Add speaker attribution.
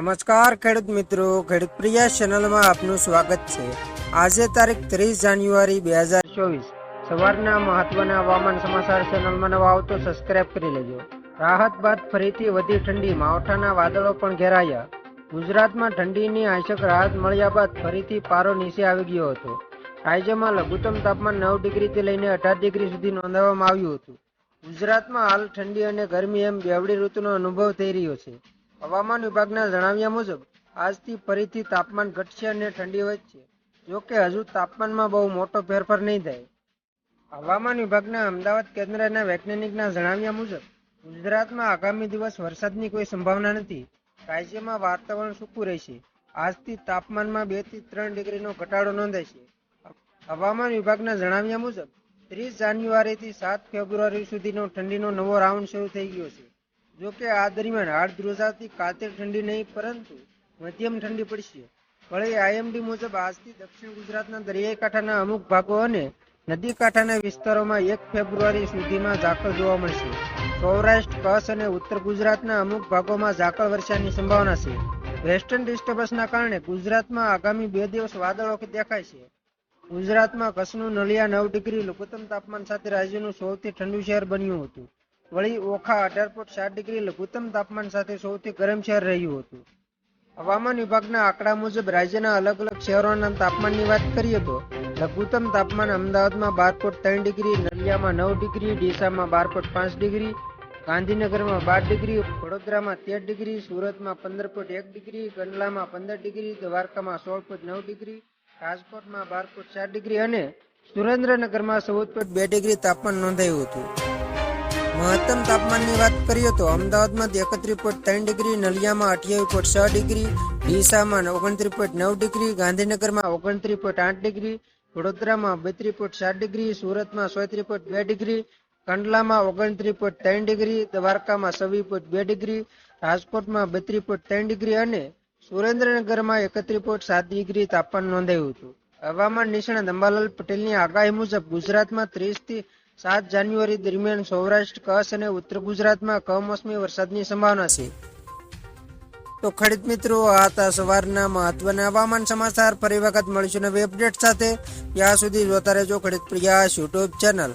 Speaker 1: નમસ્કાર ખેડૂત મિત્રો, ખેડૂત પ્રિય ચેનલમાં આપનું સ્વાગત છે. આજે તારીખ ત્રીસ જાન્યુઆરી બે હજાર ચોવીસ. સવારના મહત્વના હવામાન સમાચાર ચેનલમાં નવા આવતો સબસ્ક્રાઇબ કરી લેજો. રાહત બાદ ફરીથી વધી ઠંડી, માવઠાના વાદળો પણ ઘેરાયા. ગુજરાતમાં ઠંડીની આંશક રાહત મળ્યા બાદ ફરીથી પારો નીચે આવી ગયો હતો. રાજ્યમાં લઘુત્તમ તાપમાન નવ ડિગ્રીથી લઈને અઢાર ડિગ્રી સુધી નોંધવામાં આવ્યું હતું. ગુજરાતમાં હાલ ઠંડી અને ગરમી એમ બેવડી ઋતુનો અનુભવ થઈ રહ્યો છે. હવામાન વિભાગના જણાવ્યા મુજબ, આજથી ફરીથી તાપમાન ઘટશે અને ઠંડી વધશે. જો કે હજુ તાપમાનમાં બહુ મોટો ફેરફાર નહીં થાય. હવામાન વિભાગના અમદાવાદ કેન્દ્રના વૈજ્ઞાનિકના જણાવ્યા મુજબ, ગુજરાતમાં આગામી દિવસ વરસાદની કોઈ સંભાવના નથી. રાજ્યમાં વાતાવરણ સૂકું રહેશે. આજથી તાપમાનમાં બેથી ત્રણ ડિગ્રીનો ઘટાડો નોંધાશે. હવામાન વિભાગના જણાવ્યા મુજબ, ત્રીસ જાન્યુઆરીથી સાત ફેબ્રુઆરી સુધીનો ઠંડીનો નવો રાઉન્ડ શરૂ થઈ ગયો છે. જો કે આ દરમિયાન હાડ ધ્રુજાતી કાતિલ ઠંડી નહીં, પરંતુ મધ્યમ ઠંડી પડશે. વળી આઈએમડી મુજબ આજથી દક્ષિણ ગુજરાતના દરિયાઈ કાંઠાના અમુક ભાગો અને નદી કાંઠાના વિસ્તારોમાં એક ફેબ્રુઆરી સુધીમાં ઝાકળ જોવા મળશે. સૌરાષ્ટ્ર, કચ્છ અને ઉત્તર ગુજરાતના અમુક ભાગોમાં ઝાકળ વરસાદની સંભાવના છે. વેસ્ટર્ન ડિસ્ટર્બન્સના કારણે ગુજરાતમાં આગામી બે દિવસ વાદળો દેખાય છે. ગુજરાતમાં કચ્છનું નલિયા નવ ડિગ્રી, લઘુત્તમ તાપમાન સાથે રાજ્યનું સૌથી ઠંડુ શહેર બન્યું હતું. વળી ઓખા અઢાર પોઈન્ટ સાત ડિગ્રી લઘુત્તમ તાપમાન સાથે સૌથી ગરમ શહેર રહ્યું હતું. હવામાન વિભાગના આંકડા મુજબ રાજ્યના અલગ અલગ શહેરોના તાપમાનની વાત કરીએ તો લઘુત્તમ તાપમાન અમદાવાદમાં બાર પોઈન્ટ ત્રણ ડિગ્રી, નલિયામાં નવ ડિગ્રી, ડીસામાં બાર પોઈન્ટ પાંચ ડિગ્રી, ગાંધીનગરમાં બાર ડિગ્રી, વડોદરામાં તેર ડિગ્રી, સુરતમાં પંદર પોઈન્ટ એક ડિગ્રી, કંડલામાં પંદર ડિગ્રી, દ્વારકામાં સોળ પોઈન્ટ નવ ડિગ્રી, રાજકોટમાં બાર પોઈન્ટ ચાર ડિગ્રી અને સુરેન્દ્રનગરમાં ચૌદ પોઈન્ટ બે ડિગ્રી તાપમાન નોંધાયું હતું. મહત્તમ તાપમાનની વાત કરીએ તો અમદાવાદમાં એકત્રીસ પોઈન્ટ ત્રણ ડિગ્રી, નલિયામાં અઠ્યાવીસ પોઈન્ટ છ ડિગ્રી, ડીસામાં ઓગણત્રીસ પોઈન્ટ નવ ડિગ્રી, ગાંધીનગરમાં ઓગણત્રીસ પોઈન્ટ આઠ ડિગ્રી, વડોદરામાં બત્રીસ પોઈન્ટ સાત ડિગ્રી, સુરતમાં સોત્રીસ પોઈન્ટ બે ડિગ્રી, કંડલામાં ઓગણત્રીસ પોઈન્ટ ત્રણ ડિગ્રી, દ્વારકામાં છવ્વીસ પોઈન્ટ બે ડિગ્રી, રાજકોટમાં બત્રીસ પોઈન્ટ ત્રણ ડિગ્રી અને સુરેન્દ્રનગરમાં એકત્રીસ પોઈન્ટ સાત ડિગ્રી તાપમાન નોંધાયું હતું. હવામાન નિષ્ણાત અંબાલાલ પટેલની આગાહી મુજબ ગુજરાતમાં ત્રીસથી સાત જાન્યુઆરી દરમિયાન સૌરાષ્ટ્ર, કચ્છ અને ઉત્તર ગુજરાતમાં કમોસમી વરસાદની સંભાવના છે. તો ખડિત મિત્રો, આ હતા સવારના મહત્વના હવામાન સમાચાર. ફરી વખત મળીશું નવી અપડેટ સાથે. ત્યાં સુધી જોતા રહેજો ખેડૂત પ્રિયાસ યુટ્યુબ ચેનલ